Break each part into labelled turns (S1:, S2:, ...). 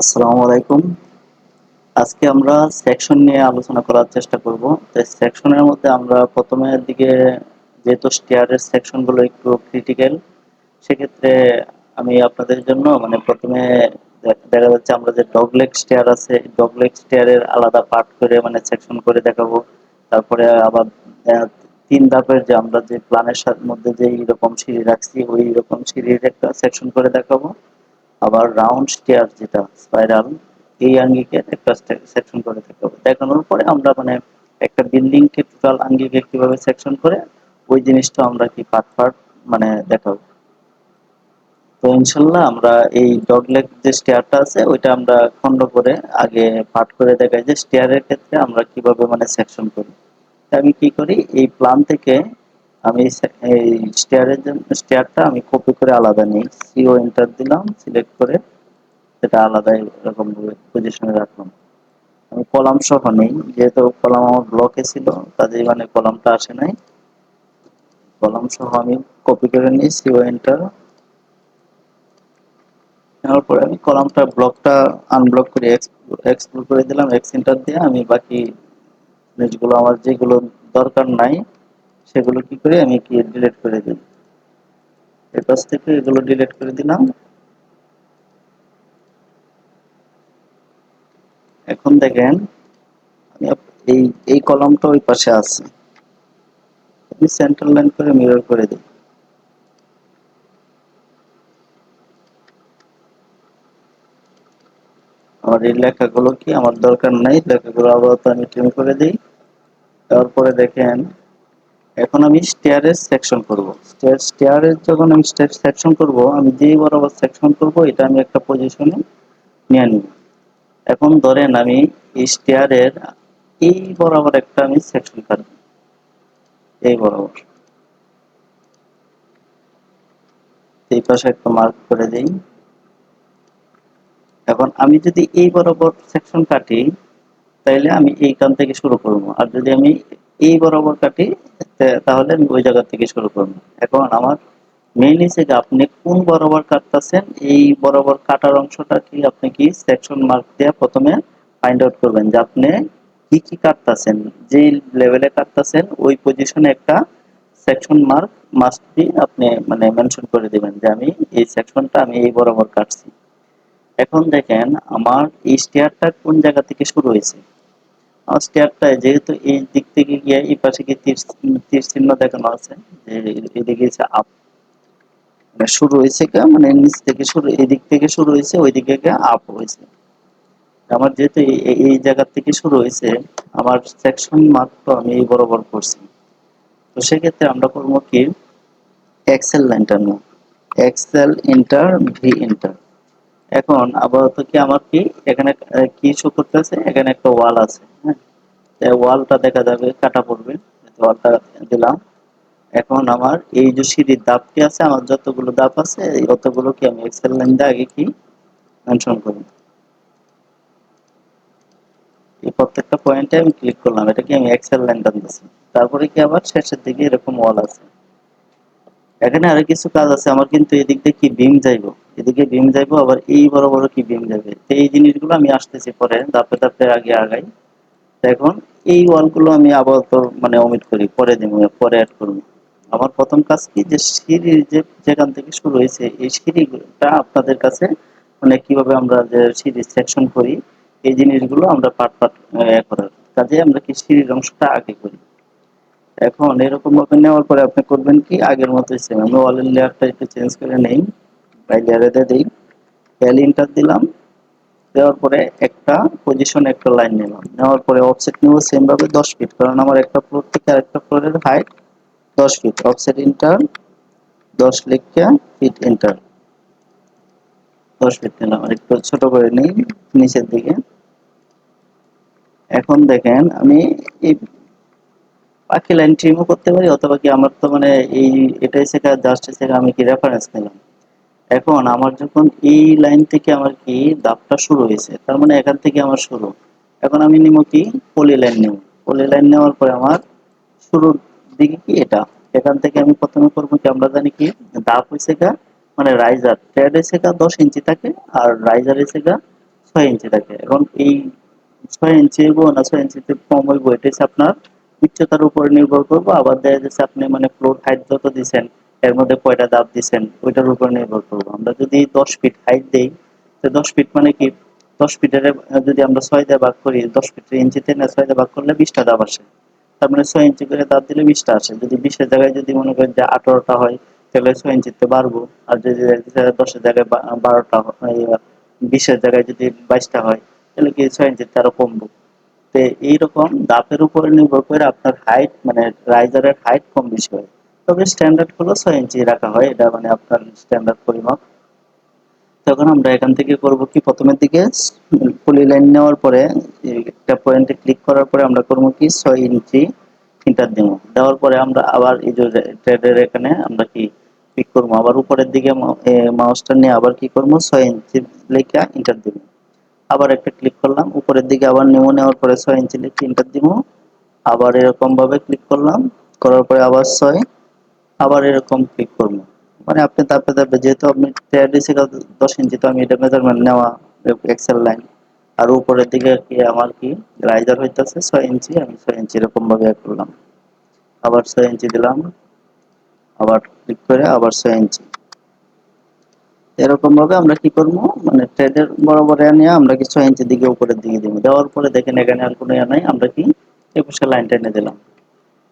S1: আসসালামু আলাইকুম। আজকে আমরা সেকশন নিয়ে আলোচনা করার চেষ্টা করব। তো সেকশনের মধ্যে আমরা প্রথমের দিকে যেহেতু স্টেয়ারের সেকশনগুলো একটু ক্রিটিক্যাল সেক্ষেত্রে আমি আপনাদের জন্য মানে প্রথমে দেখা যাচ্ছে আমরা যে ডগলেগ স্টেয়ার আছে ডগলেগ স্টেয়ারের আলাদা পার্ট করে মানে সেকশন করে দেখাবো। তারপরে আবার তিন ধাপের যে আমরা যে প্ল্যানের মধ্যে যে রকম সিঁড়ি রাখছি, ওই রকম সিঁড়ির একটা সেকশন করে দেখাবো। আবার রাউন্ড স্টেয়ার যেটা স্পাইরাল এই আঙ্গিকের একটা সেকশন করে থাকতে হবে। দেখানোর পরে আমরা মানে একটা বিল্ডিং কে টোটাল আঙ্গিকে কীভাবে সেকশন করে, ওই জিনিসটা আমরা কি পার্ট পার্ট মানে দেখাবো। তো ইনশাল্লাহ আমরা এই ডগলেগ যে স্টেয়ারটা আছে, ওইটা আমরা খন্ড করে আগে পার্ট করে দেখাই যে স্টেয়ারের ক্ষেত্রে আমরা কীভাবে মানে সেকশন করি। আমি কি করি? এই প্ল্যান থেকে আমি এই স্টেয়ারের জন্য স্টেয়ারটা আমি কপি করে আলাদা নিই। সিও এন্টার দিলাম সিলেক্ট করে সেটা আলাদা এরকম পজিশনে রাখলাম। আমি কলাম সহ নেই, যেহেতু কলাম আমার ব্লকে ছিল কাজেই মানে কলামটা আসে নাই। কলাম সহ আমি কপি করে নিই সিও এন্টার নেওয়ার পরে আমি কলামটা ব্লকটা আনব্লক করে এক্সপ্লোর করে দিলাম এক্স এন্টার দিয়ে আমি বাকি জিনিসগুলো, আমার যেগুলো দরকার নাই সেগুলো কি করে আমি কি ডিলিট করে দিই? এর কাছ থেকে এগুলো ডিলিট করে দিলাম। এখন দেখেন, আমি এই এই কলমটা ওই পাশে আছে। আমি সেন্টার লাইন করে মিরর করে দিই। আমার এই লেখাগুলো কি? আমার দরকার নাই। লেখাগুলো আপাতত আমি ট্রিম করে দিই। তারপরে দেখেন এখন আমি স্টেয়ারের সেকশন করব। স্টেয়ারের যখন আমি সেকশন করব, আমি যেই বরাবর সেকশন করব, এটা আমি একটা পজিশনে নিয়ে নিব। এখন ধরেন আমি এই স্টেয়ারের এই বরাবর একটা আমি সেকশন কাটব। এই বরাবর। এই পাশে একটা মার্ক করে দিই। এখন আমি যদি এই বরাবর সেকশন কাটি, তাইলে আমি এইখান থেকে শুরু করব। আর যদি আমি এই বরাবর কাটি তাহলে আমি ওই জায়গা থেকে শুরু করব। এখন আমার মেইন হচ্ছে যে আপনি কোন বরাবর কাটতেছেন, এই বরাবর কাটার অংশটা কি আপনি কি সেকশন মার্ক দিয়ে প্রথমে ফাইন্ড আউট করবেন যে আপনি কি কি কাটতেছেন যে লেভেলে কাটতেছেন, ওই পজিশনে একটা সেকশন মার্ক মাস্ট বি আপনি মানে মেনশন করে দিবেন যে আমি এই সেকশনটা আমি এই বরাবর কাটছি। এখন দেখেন, আমার এই স্টেয়ারটা কোন জায়গা থেকে শুরু হয়েছে? আমার স্টেয়ারটা যেহেতু এই দিক থেকে গিয়ে এই পাশে গিয়ে তীর চিহ্ন দেখানো আছে, যে এদিকে আপ মানে শুরু হয়েছে মানে নিচ থেকে শুরু এই দিক থেকে শুরু হয়েছে ওই দিকে আপ হয়েছে। আমার যেহেতু এই জায়গা থেকে শুরু হয়েছে, আমার সেকশন মাত্র আমি এই বরাবর করছি। তো সেক্ষেত্রে আমরা করব কি? এক্সেল লাইনটা নেব এক্সেল ইন্টার ভি ইন্টার এখন আপাতত কি আমার কি? এখানে কি শো করতে আছে এখানে একটা ওয়াল আছে। ওয়ালটা দেখা যাবে, কাটা পড়বে। ওয়ালটা দিলাম। এখন আমার এই যে সিঁড়ির দাপটি আছে, আমার যতগুলো দাপ আছে অতগুলো কি আমি এক্সেল লাইন দিয়ে আগে কি মেনশন করি এই প্রত্যেকটা পয়েন্টে আমি ক্লিক করলাম, এটা কি আমি এক্সেল লাইন টানতেছি তারপরে কি আবার শেষের দিকে এরকম ওয়াল আছে। এখানে আরও কিছু কাজ আছে, আমার কিন্তু এদিক দিয়ে কি বিম যাইব, এদিকে বিম যাইব, আবার এই বড় বড় কি বিম যাবে। এই জিনিসগুলো আমি আসতেছি পরে, ধাপে ধাপে আগে আগাই। এখন এই ওয়ালগুলো আমি আপাতত মানে অমিট করি, পরে দিব, পরে অ্যাড করব। আমার প্রথম কাজ কি? যে সিঁড়ির যে যেখান থেকে শুরু হয়েছে, এই সিঁড়িটা আপনাদের কাছে মানে কীভাবে আমরা যে সিঁড়ি সেকশন করি, এই জিনিসগুলো আমরা পার্ট পার্ট করার কাজে আমরা কি সিঁড়ির অংশটা আগে করি? এখন এরকম ভাবে নেওয়ার পরে আপনি করবেন কি? আগের মতো সেম আমি ওয়ালের লেয়ারটা একটু চেঞ্জ করে নেই বাই লেয়ারে দিই। প্যাল ইন্টার দিলাম। দেওয়ার পরে একটা পজিশন একটা লাইন নিলাম। নেওয়ার পরে অফসেট নেব সেম ভাবে দশ ফিট কারণ আমার একটা ফ্লোর থেকে আরেকটা ফ্লোরের হাইট দশ ফিট অফসেট ইন্টার দশ লিখে ফিট ইন্টার দশ ফিট নিলাম। একটু ছোট করে নিই, নিচের দিকে। এখন দেখেন, আমি এই বাকি লাইন ট্রিমও করতে পারি, অথবা কি আমার তো মানে এই এটাই শেখা জাস্ট শেখা, আমি কি রেফারেন্স নিলাম? এখন আমার যখন এই লাইন থেকে আমার কি দাপটা শুরু হয়েছে, তার মানে এখান থেকে আমার শুরু। এখন আমি নিব কি, পলি লাইন নেব। পলি লাইন নেওয়ার পরে আমার শুরুর দিকে কি এটা? এখান থেকে আমি প্রথমে করব কি, আমরা জানি কি, দাপ হয়েছে গা মানে রাইজার ট্রেড হয়েছে গা দশ ইঞ্চি থাকে আর রাইজার হয়েছে গা ছয় ইঞ্চি থাকে। এখন এই ছয় ইঞ্চি হইব না ছয় ইঞ্চিতে কম হইব এটা আপনার উচ্চতার উপরে নির্ভর করব। আবার দেখা যাচ্ছে আপনি মানে ফ্লোর হাইট যত দিচ্ছেন এর মধ্যে কয়টা দাব দিচ্ছেন ওইটার উপর নির্ভর করব। আমরা যদি দশ ফিট হাইট দেই, তো দশ ফিট মানে কি? দশ ফিটের যদি আমরা ছয় দিয়ে ভাগ করি, দশ ফিটের ইঞ্চিতে না ছয় দিয়ে ভাগ করলে বিশটা দাব আসে। তার মানে ছয় ইঞ্চি করে দাব দিলে বিশটা আসে। যদি বিশের জায়গায় যদি মনে করেন যে আঠারোটা হয়, তাহলে ছয় ইঞ্চিতে বাড়বো। আর যদি দশের জায়গায় বারোটা বিশের জায়গায় যদি বাইশটা হয়, তাহলে কি ছয় ইঞ্চিতে আরও কমবো? তো এইরকম দাপের উপরে নির্ভর করে আপনার হাইট মানে রাইজারের হাইট কম বেশি হয়। তবে স্ট্যান্ডার্ড হলো ছয় ইঞ্চি রাখা হয়। এটা মানে আপনার স্ট্যান্ডার্ড পরিমাপ। তখন আমরা এখান থেকে করব কি? প্রথমের দিকে পলি লাইন নেওয়ার পরে একটা পয়েন্টে ক্লিক করার পরে আমরা করব কি? ছয় ইঞ্চি ইন্টার দেব। দেওয়ার পরে আমরা আবার এই যে ট্রেডের এখানে আমরা কি ক্লিক করব? আবার উপরের দিকে মাউসটা নিয়ে আবার কি করব? ছয় ইঞ্চি লেখা ইন্টার দেব। আবার একটা ক্লিক করলাম। উপরের দিকে আবার নেমো নেওয়ার পরে ছয় ইঞ্চি লিখে ইন্টার দিব। আবার এরকম ভাবে ক্লিক করলাম। করার পরে আবার ছয় আবার এরকম ক্লিক করব? মানে আপনি তারপরে তারপরে যেহেতু আপনি দিছে দশ ইঞ্চি, তো আমি এটা মেজারমেন্ট নেওয়া এক্সেল লাইন আর উপরের দিকে কি আমার কি রাইজার হইতেছে? ছয় ইঞ্চি, আমি ছয় ইঞ্চি এরকম ভাবে করলাম। আবার ছয় ইঞ্চি দিলাম, আবার ক্লিক করে আবার ছয় ইঞ্চি। এরকম ভাবে আমরা কি করব? মানে থ্রেডের বরাবর নিয়ে আমরা কি ছয় ইঞ্চি দিকে উপরের দিকে দিব। দেওয়ার পরে দেখেন এখানে আর কোনো ইয়া নাই, আমরা কি একুশে লাইন টেনে দিলাম।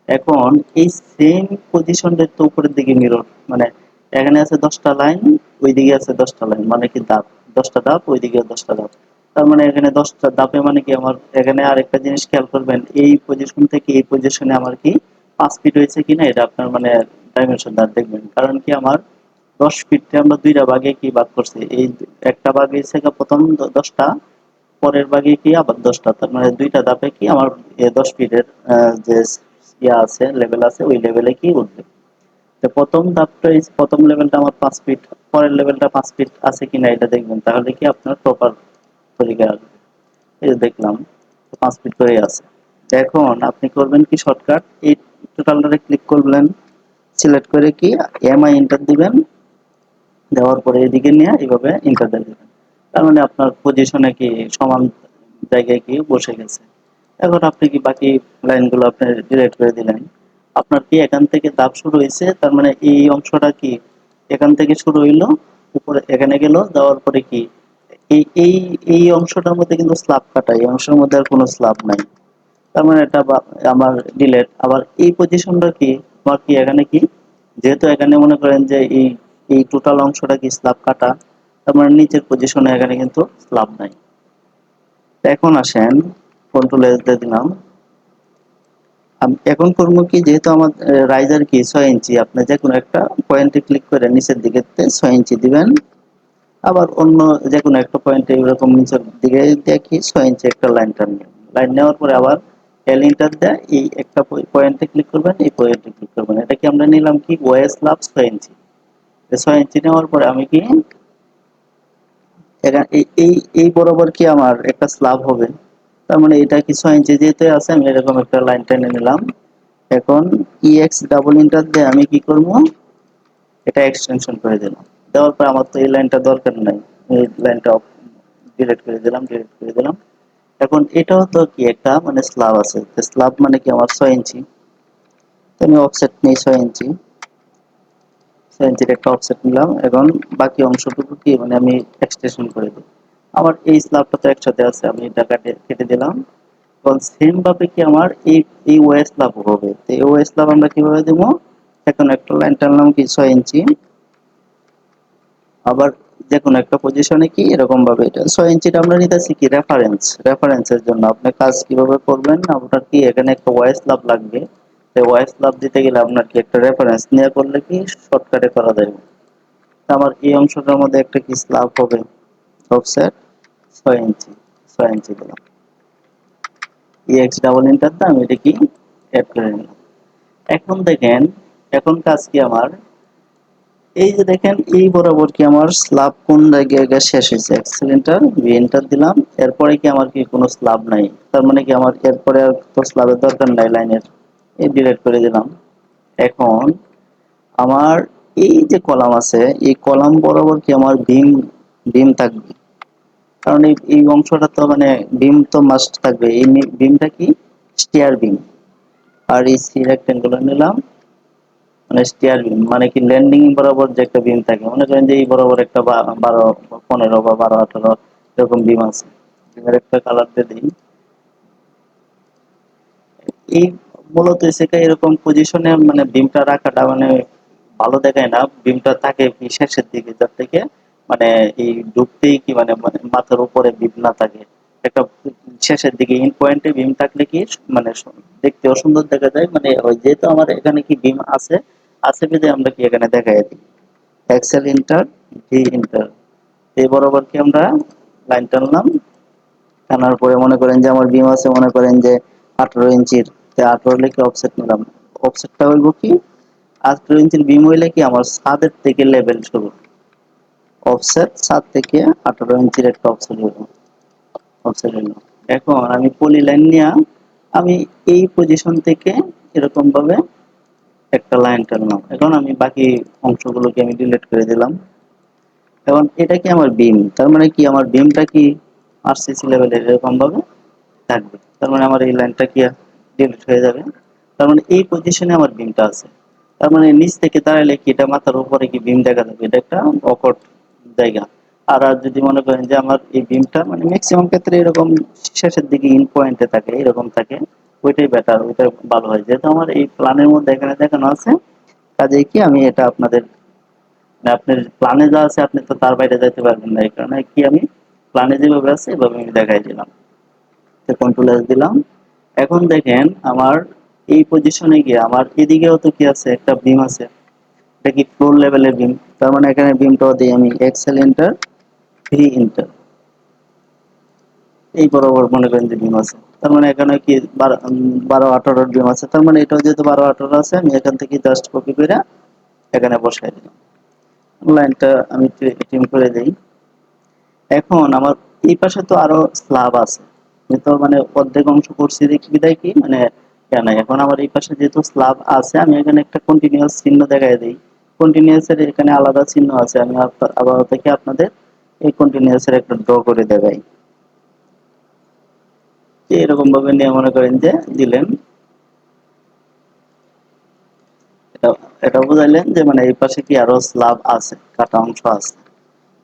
S1: এখন এই সেম পজিশনটা তো উপরের দিকে মিরর মানে এখানে আছে দশটা লাইন ওই দিকে আছে দশটা লাইন মানে কি দাপ দশটা দাপ ওই দিকে দশটা দাপ তার মানে এখানে দশটা, দাপে মানে কি আমার, এখানে আরেকটা জিনিস খেয়াল করবেন, এই পজিশন থেকে এই পজিশনে আমার কি পাঁচ ফিট হয়েছে কিনা, এটা আপনার মানে ডাইমেনশন দাঁড় দেখবেন। কারণ কি আমার দশ ফিটে আমরা দুইটা ভাগে কি ভাগ করছি? এই একটা ভাগ হয়েছে প্রথম দশটা, পরের ভাগে কি আবার দশটা, তার মানে দুইটা ধাপে কি আমার দশ ফিটের যে ইয়া আছে লেভেল আছে, ওই লেভেলে কি উঠবে। তো প্রথম ধাপটা প্রথম লেভেলটা আমার পাঁচ ফিট পরের লেভেলটা পাঁচ ফিট আছে কিনা এটা দেখবেন, তাহলে কি আপনার প্রপার তরিকা আসবে। এই দেখলাম, পাঁচ ফিট করে আছে। এখন আপনি করবেন কি শর্টকাট এই টোটালটারে ক্লিক করবেন সিলেক্ট করে কি এমআই এন্টার দিবেন, দেওয়ার পরে এদিকে নিয়ে এইভাবে ইন্টার দেবেন। তার মানে আপনার পজিশনে কি সমান জায়গায় কি বসে গেছে। এখন আপনি কি বাকি লাইনগুলো আপনি ডিলেট করে দিলেন? আপনার কি এখান থেকে দাব শুরু হয়েছে? তার মানে এই অংশটা কি এখান থেকে শুরু হইল, উপরে এখানে গেল, দেওয়ার পরে কি? এই এই অংশটার মধ্যে কিন্তু স্ল্যাব কাটা, এই অংশের মধ্যে আর কোনো স্ল্যাব নাই। তার মানে এটা আমার ডিলেট আবার এই পজিশনটা কি? আমার কি এখানে কি? যেহেতু এখানে মনে করেন যে এই এই টোটাল অংশটা কি স্ল্যাব কাটা, তার মানে নিচের পজিশনে এখানে কিন্তু স্ল্যাব নাই। এখন আসেন কন্ট্রোল এস দিয়ে দিলাম। এখন করব কি, যেহেতু আমার রাইজার কি ছয় ইঞ্চি, আপনি যে কোনো একটা পয়েন্টে ক্লিক করে নিচের দিকে ছয় ইঞ্চি দিবেন। আবার অন্য যে কোনো একটা পয়েন্টে এরকম নিচের দিকে দেখি ছয় ইঞ্চি একটা লাইন টানবেন লাইন নেওয়ার পরে আবার এল ইন্টার দেয় এই একটা পয়েন্টে ক্লিক করবেন, এই পয়েন্টে ক্লিক করবেন। এটা কি আমরা নিলাম কি ওয়েস লাভ ছয় ইঞ্চি। ছয় ইঞ্চি নেওয়ার পরে আমি কি এই এই বরাবর কি আমার একটা স্ল্যাব হবে। তার মানে এটা কি ছয় ইঞ্চি যেতে আছে, আমি এরকম একটা লাইন টেনে নিলাম। এখন ইএক্স ডাবল ইন্টার দিয়ে আমি কি করব? এটা এক্সটেনশন করে দিলাম। দেওয়ার পর আমার তো এই লাইনটা দরকার নাই। এই লাইনটা ডিলিট করে দিলাম ডিলিট করে দিলাম। এখন এটাও তো কি একটা মানে স্ল্যাব আছে। স্ল্যাব মানে কি আমার ছয় ইঞ্চি তো আমি অফসেট নিই ছয় ইঞ্চি ছয় ইঞ্চির একটা অফসেট নিলাম। এখন বাকি অংশটুকু কি মানে আমি এক্সটেনশন করে দিই। আমার এই স্ল্যাবটা তো একসাথে আছে, আমি এটা কাটে দিলাম। এবং সেম ভাবে কি আমার এই এই ওয়ে স্ল্যাব হবে? তো এই ওয়ে স্ল্যাব আমরা কীভাবে দেবো? এখন একটা লাইন টানলাম কি ছয় ইঞ্চি। আবার যে কোনো একটা পজিশনে কি এরকম ভাবে এটা। ছয় ইঞ্চিটা আমরা নিতেছি কি রেফারেন্স রেফারেন্সের জন্য। আপনি কাজ কীভাবে করবেন? আপনার কি এখানে একটা ওয়েস লাভ লাগবে? তো ওয়েস লাভ দিতে গেলে আপনার কি একটা রেফারেন্স নিয়ে করলে কি শর্টকাটে করা যাবে? আমার এই অংশটার মধ্যে একটা কি স্ল্যাব হবে? অফসেট ছয় ইঞ্চি ছয় ইঞ্চি দিলাম এক্স ডাবল ইন্টার দাম এটা কি অ্যাড করে নিলাম। এখন দেখেন, এখন কাজ কি আমার? এই যে দেখেন, এই বরাবর কি আমার কোন জায়গায় শেষ হয়েছে? এক্সেলেন্টার ভি এন্টার দিলাম। এরপরে কি আমার কি কোনো স্ল্যাব নাই? তার মানে কি আমার এরপরে আর তো দরকার নাই লাইনের। এই ডিলিট করে দিলাম। এখন আমার এই যে কলাম আছে, এই কলাম বরাবর কি আমার বিম বিম থাকবে? কারণ এই অংশটা তো মানে বিম তো মাস্ট থাকবে। এই বিমটা কি? স্টিয়ার বিম আর এই সি রেক্টেঙ্গুলার নিলাম মানে স্টিয়ার বিম মানে কি ল্যান্ডিং বরাবর যে একটা বিম থাকে। মনে করেন যে এই বরাবর একটা বারো, পনেরো বা বারো, আঠারো এরকম বিম আছে। বিমের একটা কালার দিয়ে দিই। এই মূলত সেটা এরকম পজিশনে মানে বিমটা রাখাটা মানে ভালো দেখায় না। বিমটা থাকে শেষের দিকে, যার থেকে মানে এই ডুবতেই কি মানে মাথার উপরে বিম না থাকে। একটা শেষের দিকে ইন পয়েন্টে বিম থাকলে কি মানে দেখতে অসুন্দর দেখা যায়। মানে ওই যেহেতু আমার এখানে কি বিম আছে আছে বিধে আমরা কি এখানে দেখাই দিই? এক্সেল ইন্টার ভি ইন্টার এই বরাবর কি আমরা লাইন টানলাম? টানার পরে মনে করেন যে আমার বিম আছে, মনে করেন যে আঠারো ইঞ্চির। আঠারো লিখে অফসেট নিলাম? অফসেটটা হইব কি? আঠারো ইঞ্চির বিম হইলে কি আমার ছাদের থেকে লেভেল শুরু? অফসেট ছাদ থেকে আঠারো ইঞ্চির একটা অফসেট হইব অফসেট হইল এখন আমি পলি লাইন নিয়ে আমি এই পজিশন থেকে এরকম ভাবে একটা লাইন টানলাম এখন আমি বাকি অংশগুলোকে আমি ডিলিট করে দিলাম। এখন এটা কি আমার বিম তার মানে কি আমার বিমটা কি আরসিসি লেভেলের এরকম ভাবে থাকবে? তার মানে আমার এই লাইনটা কি ডিলিট হয়ে যাবে? তার মানে এই পজিশনে আমার বিমটা আছে। তার মানে নিচ থেকে দাঁড়ালে কি এটা মাথার উপরে কি বিম দেখা যাবে? এটা একটা অকট জায়গা। আর যদি মনে করেন যে আমার এই বিমটা মানে ম্যাক্সিমাম ক্ষেত্রে এরকম শেষের দিকে ইন পয়েন্টে থাকে, এরকম থাকে, ওইটাই বেটার ওইটা ভালো হয়। যেহেতু আমার এই প্ল্যানের মধ্যে এখানে দেখানো আছে, কাজেই কি আমি এটা আপনাদের মানে আপনার প্ল্যানে যা আছে, আপনি তো তার বাইরে যাইতে পারবেন না, এই কারণে কি আমি প্ল্যানে যেভাবে আছে, এভাবে আমি দেখাই দিলাম। কন্ট্রোল এস দিলাম। এখন দেখেন, আমার এই পজিশনে গিয়ে, আমার এদিকেও তো কি আছে, একটা বিম আছে। এটা কি ফ্লোর লেভেলের বিম তার মানে এখানে বিমটাও দিই আমি এক্সেল ইন্টার থ্রি ইন্টার এই বরাবর মনে করেন যে বিম আছে। তার মানে এখানে কি বারো আঠারোর বিম আছে। তার মানে এটাও যেহেতু বারো, আঠারো আছে, আমি এখান থেকে জাস্ট কপি করে এখানে বসাই দিলাম। লাইনটা আমি টিম করে দিই। এখন আমার এই পাশে তো আরও স্ল্যাব আছে। তো মানে অর্ধেক অংশ করছি দেখি, বিদায় কি? মানে কেন? এখন আমার এই পাশে যেহেতু স্ল্যাব আছে, আমি এখানে একটা কন্টিনিউয়াস চিহ্ন দেখাই দিই। কন্টিনিউয়াস এর এখানে আলাদা চিহ্ন আছে। আমি আবার থেকে আপনাদের এই কন্টিনিউয়াস এর একটা ড্র করে দেখাই। এরকম ভাবে নিয়ে মনে করেন যে দিলেন। এটা বুঝাইলেন যে মানে এই পাশে কি আরও স্ল্যাব আছে, কাটা অংশ আছে।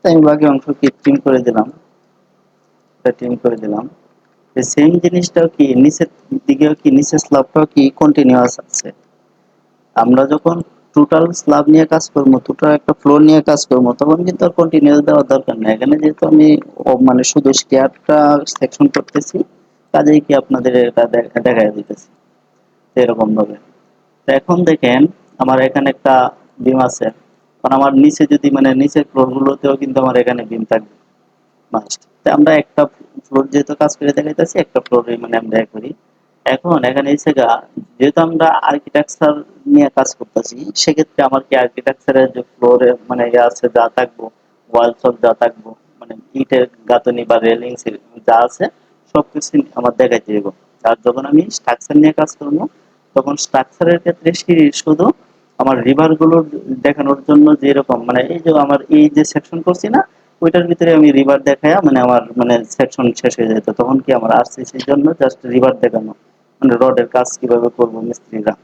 S1: তাই আমি বাকি অংশ কৃত্রিম করে দিলাম? টিম করে দিলাম। সেম জিনিসটাও কি, নিচের দিকেও কি, নিচের স্ল্যাবটাও কি কন্টিনিউয়াস আছে? আমরা যখন টোটাল স্ল্যাব নিয়ে কাজ করব টোটাল একটা ফ্লোর নিয়ে কাজ করব, তখন কিন্তু আর কন্টিনিউয়াস দেওয়ার দরকার নেই। এখানে যেহেতু আমি মানে শুধু স্কেয়ারটা সেকশন করতেছি, কাজেই কি আপনাদের এটা দেখা দিতেছি, এরকম ভাবে। এখন দেখেন, আমার এখানে একটা বিম আছে। কারণ আমার নিচে যদি মানে নিচের ফ্লোর গুলোতেও কিন্তু আমার এখানে বিম থাকবে মাস্ট আমরা একটা ফ্লোর যেহেতু কাজ করে দেখাইতেছি, একটা ফ্লোরে মানে আমরা করি। এখন এখানে এসে যেহেতু আমরা আর্কিটেকচার নিয়ে কাজ করতেছি, সেক্ষেত্রে আমার কি আর্কিটেকচারের যে ফ্লোরে মানে ইয়ে আছে, যা থাকব ওয়াল সব যা থাকব মানে ইটের গাঁথনি বা রেলিং যা আছে, সবকিছু আমার দেখাইতে দেবো আর যখন আমি স্ট্রাকচার নিয়ে কাজ করব, তখন স্ট্রাকচারের ক্ষেত্রে শুধু আমার রিভারগুলো দেখানোর জন্য যেরকম মানে এই যে আমার এই যে সেকশন করছি না, ওইটার ভিতরে আমি রিভার দেখায়া মানে আমার মানে সেকশন শেষ হয়ে যেত তখন কি আমার আরসিসির জন্য জাস্ট রিভার দেখানো। রডের কাজ কীভাবে করব মিস্ত্রিরা।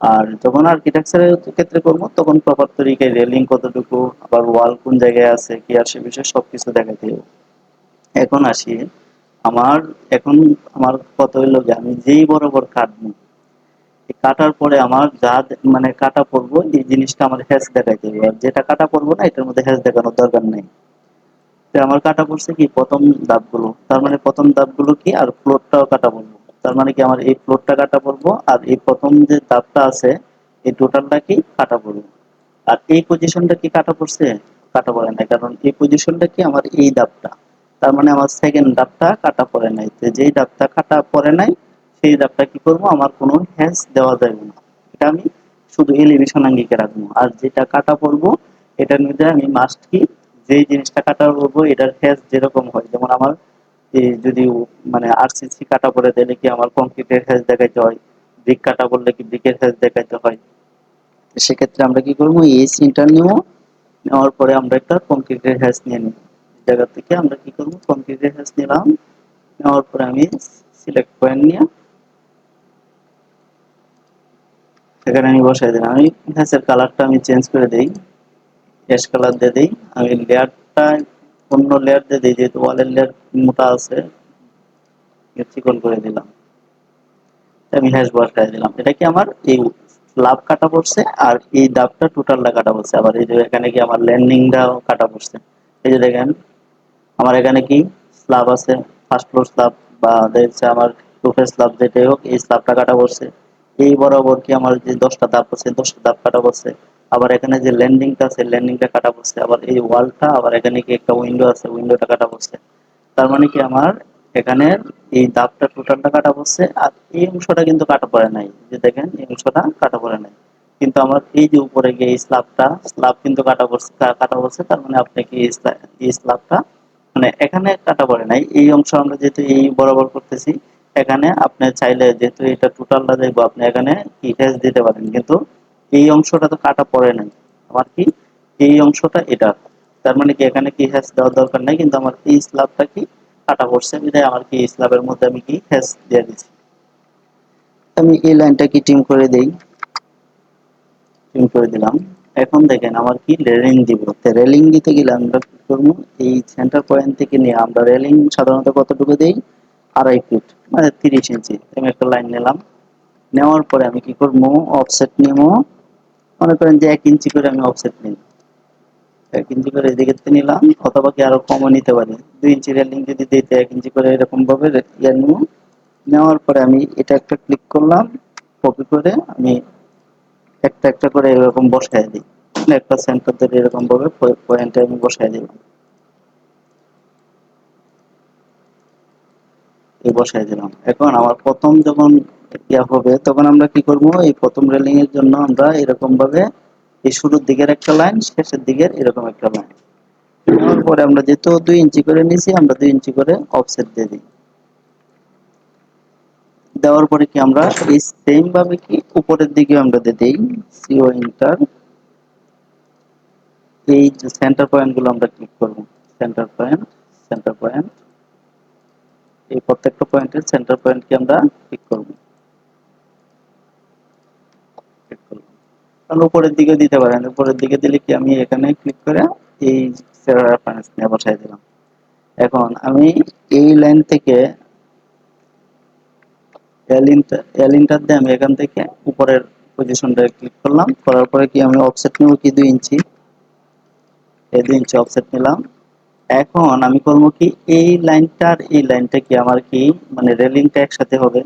S1: আর যখন আর্কিটেকচারের ক্ষেত্রে করব, তখন প্রপার তরিকায় রেলিং কতটুকু, আবার ওয়াল কোন জায়গায় আছে, কি আর সে বিষয়ে সবকিছু দেখাতে হবে। এখন আসি, আমার এখন আমার কত হইল যে আমি যেই বরাবর কাটবো কাটার পরে আমার যা মানে কাটা পড়ব এই জিনিসটা আমার হ্যাজ দেখাইতে হবে। আর যেটা কাটা পড়ব না, এটার মধ্যে হ্যাজ দেখানোর দরকার নেই। আমার কাটা পড়ছে কি, প্রথম দাবগুলো তার মানে প্রথম দাবগুলো কি, আর ফ্লোরটাও কাটা পড়ব তার মানে কি আমার এই ফ্লোরটা কাটা পড়ব? আর এই প্রথম যে দাবটা আছে, এই টোটালটা কি কাটা পড়ব? আর এই পজিশনটা কি কাটা পড়ছে? কাটা পড়ে নাই, কারণ এই পজিশনটা কি আমার এই দাবটা তার মানে আমার সেকেন্ড দাবটা কাটা পড়ে নাই। তো যেই দাবটা কাটা পড়ে নাই, সেই দাবটা কি করব? আমার কোনো হ্যাজ দেওয়া যাবে না। এটা আমি শুধু এলিভেশন আঙ্গিকে রাখব। আর যেটা কাটা পড়ব, এটার মধ্যে আমি মাস্ট কি, যেই জিনিসটা কাটা পড়ব, এটার হ্যাজ যেরকম হয়, যেমন আমার যদি মানে আরসিসি কাটা পড়ে দিলে কি আমার কংক্রিটের হ্যাজ দেখাইতে হয়? ব্রিক কাটা পড়লে কি ব্রিকের হ্যাজ দেখাইতে হয়? সেক্ষেত্রে আমরা কি করব? এই সিনটা নিব, নেওয়ার পরে আমরা একটা কংক্রিটের হ্যাজ নিয়ে নিই জায়গা থেকে আমরা কি করব? কম্পিউটার হ্যাশ নিলাম। নেওয়ার পরে আমি সিলেক্ট পয়েন্ট নিয়ে এখানে আমি বসাই দিলাম। আমি হ্যাশের কালারটা আমি চেঞ্জ করে দিই। অ্যাশ কালার দিয়ে দিই। আমি লেয়ারটা অন্য লেয়ার দিয়ে দিই, যেহেতু ওয়ালের লেয়ার মোটা আছে চিকন করে দিলাম। আমি হ্যাশ বসাই দিলাম। এটা কি আমার এই লাভ কাটা পড়ছে আর এই দাবটা টোটালটা কাটা পড়ছে। আবার এই যে এখানে কি আমার ল্যান্ডিংটাও কাটা পড়ছে। এই যে দেখেন, আমার এখানে কি স্ল্যাব আছে ফার্স্ট ফ্লোর স্ল্যাব বা দেখছে আমার রুফের স্ল্যাব যেটাই হোক, এই স্ল্যাবটা কাটা পড়ছে। এই বরাবর কি আমার যে দশটা দাব আছে দশটা দাব কাটা পড়ছে। আবার এখানে যে ল্যান্ডিংটা আছে, ল্যান্ডিংটা কাটা পড়ছে আবার এই ওয়ালটা, আবার এখানে কি একটা উইন্ডো আছে উইন্ডোটা কাটা পড়ছে তার মানে কি আমার এখানে এই দাবটা টোটালটা কাটা পড়ছে আর এই অংশটা কিন্তু কাটা পড়ে নাই। যে দেখেন, এই অংশটা কাটা পড়ে নাই। কিন্তু আমার এই যে উপরে গিয়ে স্ল্যাবটা স্ল্যাব কিন্তু কাটা পড়ছে কাটা পড়ছে তার মানে আপনি কি এই স্ল্যাবটা মানে এখানে কাটা পড়ে নাই। এই অংশ আমরা যেহেতু এই বরাবর করতেছি, এখানে আপনি চাইলে যেহেতু এটা টোটালটা দেখব, আপনি এখানে কি দিতে পারেন। কিন্তু এই অংশটা তো কাটা পড়ে নাই। আমার কি? এই অংশটা এটা। তার মানে কি এখানে কি হ্যাশ দেওয়ার দরকার নাই? কিন্তু আমার এই স্ল্যাবটা কি কাটা পড়ছে? আমার কি স্ল্যাবের মধ্যে আমি কি হ্যাশ দিয়ে দিচ্ছি আমি এই লাইনটা কি টিম করে দেই? টিম করে দিলাম। এখন দেখেন আমার কি রেলিং দিব। রেলিং দিতে গেলে আমরা কি করব? এই সেন্টার পয়েন্ট থেকে নিয়ে আমরা রেলিং সাধারণত কতটুকু দেই? আড়াই ফিট মানে তিরিশ ইঞ্চি আমি একটা লাইন নিলাম। নেওয়ার পরে আমি কি করব? অফসেট নেব। মনে করেন যে এক ইঞ্চি করে আমি অফসেট নিই এক ইঞ্চি করে এদিকে নিলাম অথবা কি আরও কমও নিতে পারি। দুই ইঞ্চি রেলিং যদি দিতে এক ইঞ্চি করে এরকম ভাবে ইয়ার নিব। নেওয়ার পরে আমি এটা একটা ক্লিক করলাম কপি করে আমি একটা একটা করে এরকম বসাই দিই। একটা সেন্টার ধরে এরকম ভাবে পয়েন্টে আমি বসাই দিলাম। এই বসাই দিলাম এখন আমার প্রথম যখন ইয়া হবে, তখন আমরা কি করব? এই প্রথম রেলিং এর জন্য আমরা এরকম ভাবে এই শুরুর দিকের একটা লাইন শেষের দিকের এরকম একটা লাইন পরে আমরা যেহেতু দুই ইঞ্চি করে নিয়েছি আমরা দুই ইঞ্চি করে অফসেট দিয়ে দিই। দেওয়ার পরে কি আমরা এই সেম ভাবে কি উপরের দিকে আমরা দিয়ে দিই সিও ইন্টার এই সেন্টার পয়েন্টগুলো আমরা ক্লিক করব। সেন্টার পয়েন্ট সেন্টার পয়েন্ট এই প্রত্যেকটা পয়েন্টের সেন্টার পয়েন্ট কি আমরা ক্লিক করব। কারণ উপরের দিকে দিতে পারেন। উপরের দিকে দিলে কি আমি এখানে ক্লিক করে এই রেফারেন্স নিয়ে বসাই দিলাম। এখন আমি এই লাইন থেকে এলিনটার দিয়ে আমি এখান থেকে উপরের পজিশনটা ক্লিক করলাম। করার পরে কি আমি অফসেট নেব কি দুই ইঞ্চি? এই দুই ইঞ্চি অফসেট নিলাম। এখন আমি করব কি, এই লাইনটার এই লাইনটা কি আমার কি মানে রেলিংটা একসাথে হবে?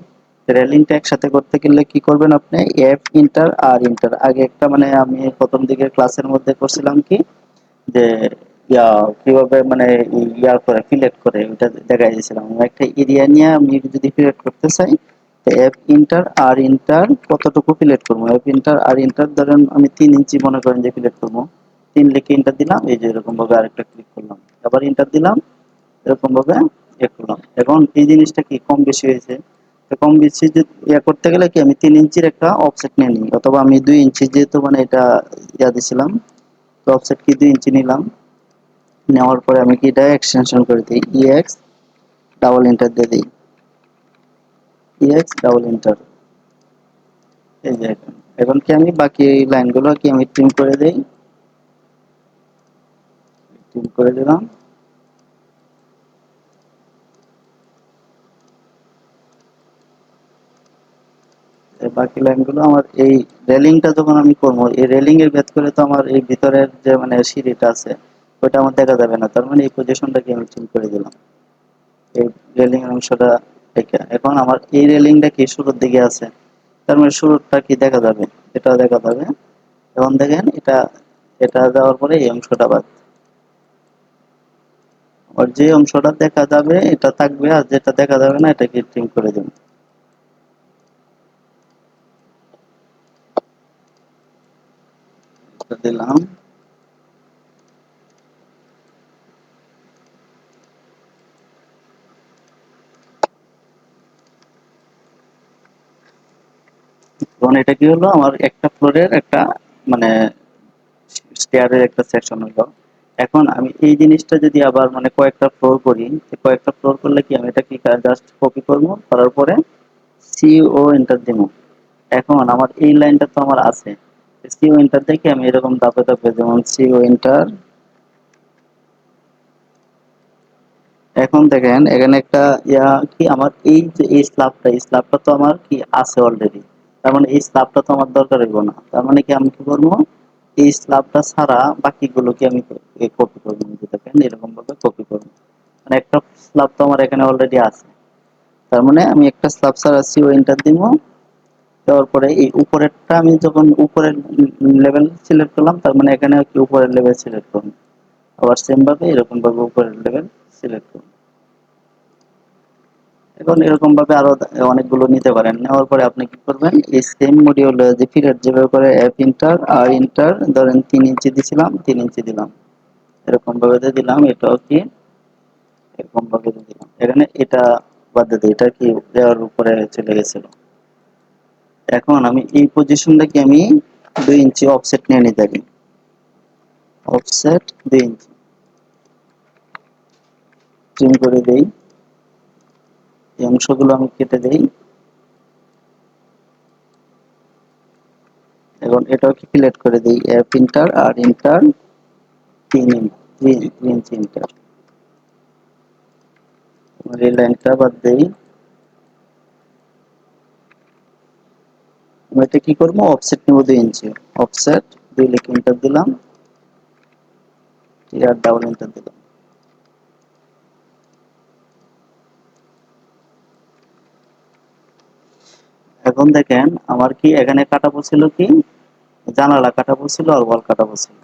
S1: রেলিংটা একসাথে করতে গেলে কি করবেন আপনি? এফ ইন্টার আর ইন্টার আগে একটা মানে আমি প্রথম দিকের ক্লাসের মধ্যে করছিলাম কি, যে ইয়া কীভাবে মানে ইয়া করে ফিলেট করে ওটা দেখাই দিয়েছিলাম। একটা এরিয়া নিয়ে আমি যদি ফিলেট করতে চাই এফ ইন্টার আর ইন্টার কতটুকু ফিলেট করব? এফ ইন্টার আর ইন্টার ধরেন আমি তিন ইঞ্চি মনে করেন যে ফিলেট করব। তিন লিখে ইন্টার দিলাম, এই যে এরকম ভাবে আরেকটা ক্লিক করলাম। আবার ইন্টার দিলাম এরকম ভাবে ইয়ে করলাম। এখন এই জিনিসটা কি, কম বেশি হয়েছে? তো কম বেশি ইয়া করতে গেলে কি, আমি তিন ইঞ্চির একটা অফসেট নিয়ে নিই, অথবা আমি দুই ইঞ্চি যেহেতু মানে এটা ইয়া দিছিলাম, তো অফসেট কি দুই ইঞ্চি নিলাম। নেওয়ার পরে আমি কি এটা এক্সটেনশন করে দিই ইএক্স ডাবল এন্টার দিয়ে দিই। ইএক্স ডাবল এন্টার এই যে এখন। কি আমি বাকি লাইনগুলো কি আমি ট্রিম করে দেই? ট্রিম করে দিলাম। বাকি লাইনগুলো আমার এই রেলিংটা যখন আমি করব, এই রেলিং এর ভেদ করে তো আমার এই ভিতরের যে মানে সিঁড়িটা আছে ওটা আমার দেখা যাবে না। তার মানে এই পজিশনটাকে আমি চেঞ্জ করে দিলাম। এই রেলিং অংশটা এখন আমার এই রেলিংটা কি শুরুর দিকে আছে? তার মানে শুরুটা কি দেখা যাবে? এটা দেখা যাবে। এখন দেখেন, এটা এটা দেওয়ার পরে এই অংশটা বাদ। আর যে অংশটা দেখা যাবে, এটা থাকবে, আর যেটা দেখা যাবে না এটাকে ট্রিম করে দেবো। দিলাম। তখন এটা কি হলো? আমার একটা ফ্লোরের একটা মানে স্টেয়ারের একটা সেকশন হলো। এখন আমি এই জিনিসটা যদি আবার মানে কয়েকটা ফ্লোর করি কয়েকটা ফ্লোর করলে কি আমি এটা কি জাস্ট কপি করব? করার পরে সিও এন্টার দেব। এখন আমার এই লাইনটা তো আমার আছে। সিও এন্টার দেখে আমি এরকম ধাপে ধাপে যেমন সিও এন্টার এখন দেখেন, এখানে একটা ইয়া কি আমার এই যে এই স্ল্যাবটা এই স্ল্যাবটা তো আমার কি আছে অলরেডি তার মানে এই স্ল্যাবটা তো আমার দরকার হইব না। তার মানে কি আমি কি করব? এই স্ল্যাবটা ছাড়া বাকিগুলোকে আমি কপি করব দেখেন এরকম ভাবে কপি করব। মানে একটা স্ল্যাব তো আমার এখানে অলরেডি আছে। তার মানে আমি একটা স্ল্যাব ছাড়া সিও এন্টার দিব। দেওয়ার পরে এই উপরেরটা আমি যখন উপরের লেভেল সিলেক্ট করলাম, তার মানে এখানে কি উপরের লেভেল সিলেক্ট করব। আবার সেম ভাবে এরকম ভাবে উপরের লেভেল সিলেক্ট করব। এখন এরকম ভাবে আরও অনেকগুলো নিতে পারেন। নেওয়ার পরে আপনি কি করবেন? এই সেম মডিউল যে পিরিয়ড যেভাবে করে এফ ইন্টার আর ইন্টার ধরেন তিন ইঞ্চি দিছিলাম, তিন ইঞ্চি দিলাম। এরকম ভাবে দিয়ে দিলাম এটাও কি এরকম ভাবে দিয়ে দিলাম। এখানে এটা বাদ দিয়ে এটা কি দেওয়ার উপরে চলে গেছিল। এখন আমি এই পজিশনটাকে আমি দুই ইঞ্চি অফসেট নিয়ে নিতে পারি অফসেট দুই ইঞ্চি। ট্রিম করে দেই। এই অংশগুলো আমি কেটে দেই। এখন এটাও কি সিলেক্ট করে দিই। এফ ইন্টার আর ইন্টার তিন ইঞ্চি ইন্টার এই লাইনটা বাদ দেই। এটা কি করব? অফসেট নেব দুই ইঞ্চি অফসেট দুই লিখে ইন্টার দিলাম। আর ডাবল ইন্টার দিলাম। এখন দেখেন, আমার কি এখানে কাটা পড়ছিল কি? জানালা কাটা পড়ছিল আর ওয়াল কাটা পড়ছিল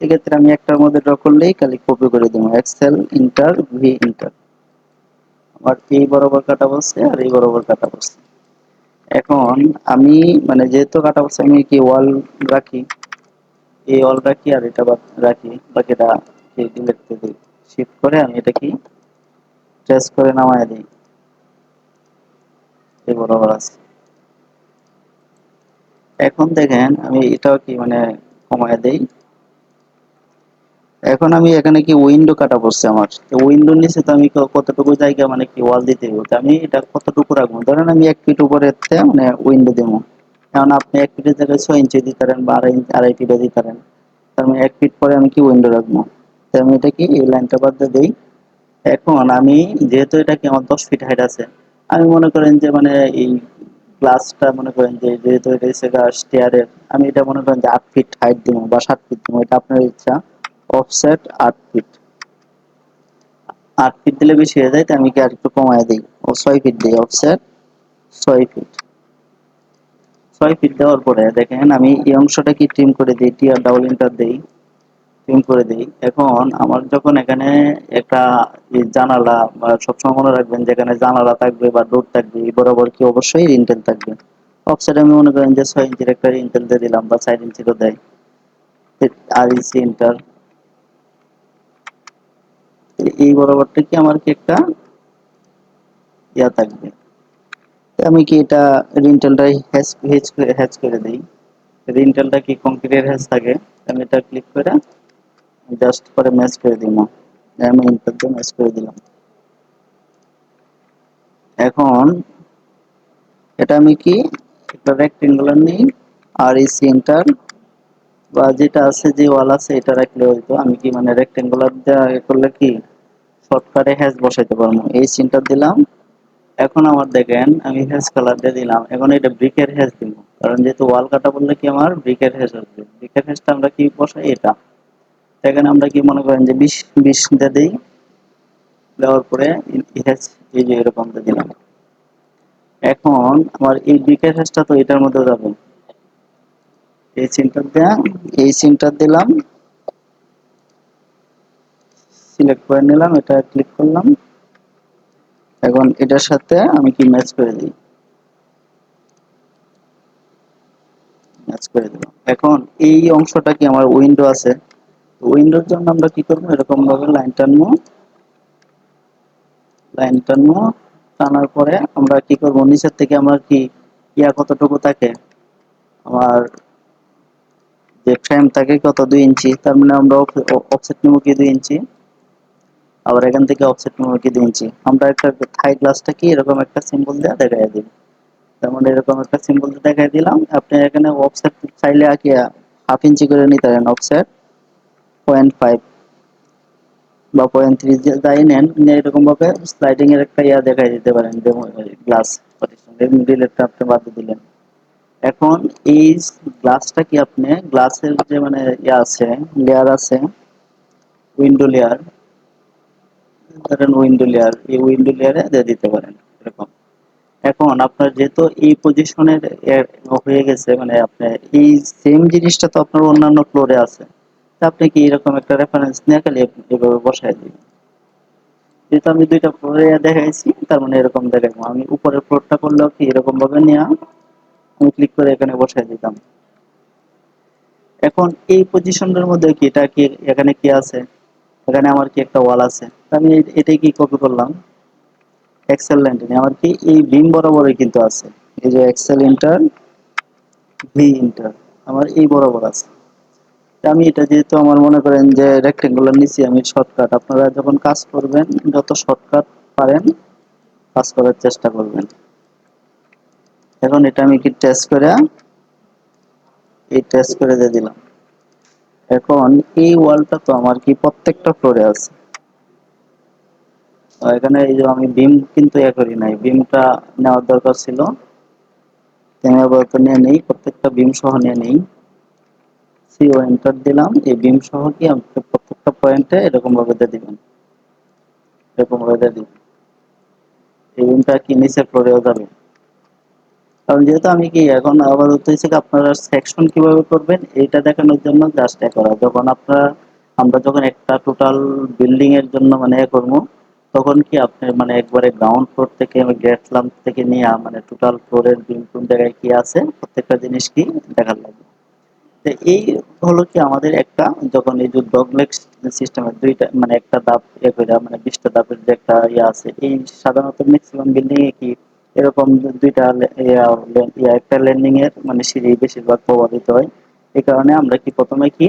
S1: এক্ষেত্রে আমি একটার মধ্যে ড্র করলেই খালি কপি করে দেবো। এক্সেল ইন্টার ভি ইন্টার আমার এই বরাবর কাটা বসছে আর এই বরাবর কাটা বসছে এখন আমি মানে যেহেতু কাটা বসছে আমি কি ওয়াল রাখি? এই ওয়াল রাখি আর এটা রাখি। বাকিটা ডিলেট করে দিই? শিফট করে আমি এটা কি? ট্রেস করে নামায় দিই। এই বরাবর আছে। এখন দেখেন, আমি এটাও কি মানে কমায় দেই? এখন আমি এখানে কি উইন্ডো কাটা পড়ছে আমার? উইন্ডোর নিচে তো আমি কতটুকু জায়গা মানে কি ওয়াল দিতে হবে আমি এটা কতটুকু রাখব? ধরেন আমি এক ফিট উপরে মানে উইন্ডো দেবো। কারণ আপনি এক ফিটের জায়গায় ছয় ইঞ্চি দিতে পারেন বা আড়াই আড়াই ফিটও দিতে পারেন। তার মানে এক ফিট পরে আমি কি উইন্ডো রাখব? তাই আমি এটা কি এই লাইনটা বাদ দিয়ে দিই। এখন আমি যেহেতু এটা কি আমার দশ ফিট হাইট আছে, আমি মনে করেন যে মানে এই গ্লাসটা মনে করেন যে যেহেতু এটা স্টেয়ারের আমি এটা মনে করেন যে আট ফিট হাইট দিব বা সাত ফিট দিব, এটা আপনার ইচ্ছা। অফসেট আট ফিট আট ফিট দিলে বেশি হয়ে যায় তাই আমি কি আর একটু কমায় দিই? ও ছয় ফিট দিই অফসেট ছয় ফিট ছয় ফিট দেওয়ার পরে দেখেন আমি এই অংশটা কি ট্রিম করে দিই আর ডাবল ইন্টার দিই। ট্রিম করে দিই। এখন আমার যখন এখানে একটা জানালা সবসময় মনে রাখবেন যেখানে জানালা থাকবে বা ডোর থাকবে বরাবর কি অবশ্যই ইন্টেল থাকবে। অফসেট আমি মনে করেন যে ছয় ইঞ্চির একটা ইন্টেল দিয়ে দিলাম বা চার ইঞ্চিরও দেয়। আর ইসি ইন্টার এই বরাবরটা কি আমার কি একটা ইয়া থাকবে। আমি কি এটা রিন্টেলটাই হ্যাচ হ্যাচ করে দিই। রিন্টেলটা কি কংক্রিটের হ্যাচ থাকে আমি এটা ক্লিক করে জাস্ট করে ম্যাচ করে দিব আমি দিয়ে ম্যাচ করে দিলাম। এখন এটা আমি কি? একটা রেক্টেঙ্গুলার নিই। আর এই সেন্টার বা যেটা আছে, যে ওয়াল আছে, এটা রাখলে হয়তো আমি কি মানে রেক্টেঙ্গুলার দেওয়া করলে কি? শর্টকাটে হ্যাশ বসাইতে পারব। এই সিনটা দিলাম। এখন আমার দেখেন, আমি হ্যাশ কালার দিয়ে দিলাম। এখন এটা ব্রিকের হ্যাশ দিব। কারণ যেহেতু ওয়াল কাটা বললে কি আমার? ব্রিকের হ্যাশ আসবে। ব্রিকের হ্যাশটা আমরা কি বসাই? এটা। এখানে আমরা কি মনে করেন যে বিশ বিশ দিয়ে দিই, দেওয়ার পরে হ্যাশ এই যে এরকম দিলাম। এখন আমার এই বিকাশটা তো এটার মধ্যে যাবে। এই সিনটার দেয়া, এই সিনটার দিলাম। সিলেক্ট করে নিলাম, এটা ক্লিক করলাম। এখন এটার সাথে আমি কি ম্যাচ করে দিই? ম্যাচ করে দিলাম। এখন এই অংশটা কি আমার উইন্ডো আছে? উইন্ডোর জন্য আমরা কি করব? এরকম ভাবে লাইন টানবো লাইন টানবো টানার পরে আমরা কি করব? নিচের থেকে আমার কি ইয়া কতটুকু থাকে? আমার যে ফ্রেম থাকে কত? দুই ইঞ্চি। তার মানে আমরা অফসেট নেব কি? দুই ইঞ্চি। আবার এখান থেকে অফসেট নেব কি? দুই ইঞ্চি। আমরা একটা থাই গ্লাসটা কি? এরকম একটা সিম্বল দিয়ে দেখাই দিই। মানে এরকম একটা সিম্বল দেখাই দিলাম। আপনি এখানে অফসেট চাইলে কি হাফ ইঞ্চি করে নিতে পারেন অফসেট পয়েন্ট ফাইভ বা পয়েন্ট থ্রি যাই নেন স্লাইডিং এর একটা ইয়া দিতে পারেন গ্লাস আপনি বাদ দিলেন। এখন এই গ্লাসটা কি আপনি গ্লাসের যে মানে ইয়া আছে লেয়ার আছে উইন্ডো লেয়ার ধরেন উইন্ডো লেয়ার এই উইন্ডো লেয়ারে দিয়ে দিতে পারেন, এরকম। এখন আপনার যেহেতু এই পজিশনের হয়ে গেছে মানে আপনার এই সেম জিনিসটা তো আপনার অন্যান্য ফ্লোরে আছে। আপনি কি এরকম একটা রেফারেন্স নিয়ে খালি এভাবে বসাই দিবেন? যেহেতু আমি দুইটা ফ্লোরে দেখাইছি, তার মানে এরকম দেখাবো। আমি উপরের ফ্লোরটা করলেও কি এরকম ভাবে নিয়ে? আমি ক্লিক করে এখানে বসাই দিতাম। এখন এই পজিশনের মধ্যে কি এটা কি, এখানে কি আছে? এখানে আমার কি একটা ওয়াল আছে? আমি এটাই কি কপি করলাম? এক্সেল লাইনটা আমার কি এই বিম বরাবরই কিন্তু আছে। এই যে এক্সেল ইন্টার ভি ইন্টার আমার এই বরাবর আছে। আমি এটা যেহেতু আমার মনে করেন যে রেক্টেঙ্গুলার নিচে আমি শর্টকাট আপনারা যখন কাজ করবেন, যত শর্টকাট পারেন, কাজ করার চেষ্টা করবেন। এখন এটা আমি কি টেস্ট করে, এই টেস্ট করে দিয়ে দিলাম। এখন এই ওয়ালটা তো আমার কি প্রত্যেকটা ফ্লোরে আছে। এখানে এই যে আমি বিম কিন্তু এ করি নাই বিমটা নেওয়ার দরকার ছিল। নিয়ে নেই, প্রত্যেকটা বিম সহ নিয়ে নেই। সিও এন্টার দিলাম, এই বিম সহ কি প্রত্যেকটা পয়েন্টে এরকম ভাবে দিবেন? এরকম ভাবে দিবেন। এই বিমটা কি নিচে ফ্লোরেও যাবে? কারণ যেহেতু আমি কি এখন আপাতত হিসেবে আপনারা সেকশন কীভাবে করবেন এটা দেখানোর জন্য জাস্ট করা। যখন আপনারা, আমরা যখন একটা টোটাল বিল্ডিং এর জন্য মানে করব, তখন কি আপনি মানে একবারে গ্রাউন্ড ফ্লোর থেকে গ্রেট লাম্প থেকে নিয়ে মানে টোটাল ফ্লোরের বিম কোন জায়গায় কি আছে, প্রত্যেকটা জিনিস কি দেখার লাগবে? এই হলো কি আমাদের একটা যখন এই যে সিস্টেমের দুইটা মানে একটা দাপ মানে বিশটা দাপের যে একটা ইয়ে আছে, এই সাধারণত ম্যাক্সিমাম বিল্ডিং এ কি এরকম দুইটা একটা ল্যান্ডিং এর মানে সিঁড়ি বেশিরভাগ প্রভাবিত হয়। এই কারণে আমরা কি প্রথমে কি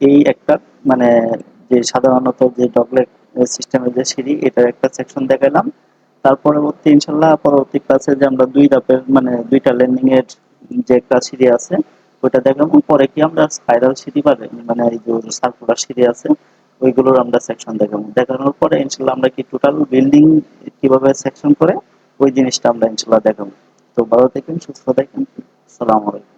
S1: এই একটা মানে যে সাধারণত যে ডগলেগ সিস্টেমের যে সিঁড়ি, এটার একটা সেকশন দেখালাম তার পরবর্তী ইনশাল্লাহ পরবর্তী ক্লাসে যে আমরা দুই ধাপের মানে দুইটা ল্যান্ডিং এর যে একটা সিঁড়ি আছে ওইটা দেখলাম পরে কি আমরা স্পাইরাল সিঁড়ি পাবে মানে এই যে সার্কুলার সিঁড়ি আছে, ওইগুলোর আমরা সেকশন দেখাবো। দেখানোর পরে ইনশাল্লাহ আমরা কি টোটাল বিল্ডিং কীভাবে সেকশন করে, ওই জিনিসটা আমরা ইনশাল্লাহ দেখাবো। তো ভালো থাকেন, সুস্থ থাকেন। আসসালামু আলাইকুম।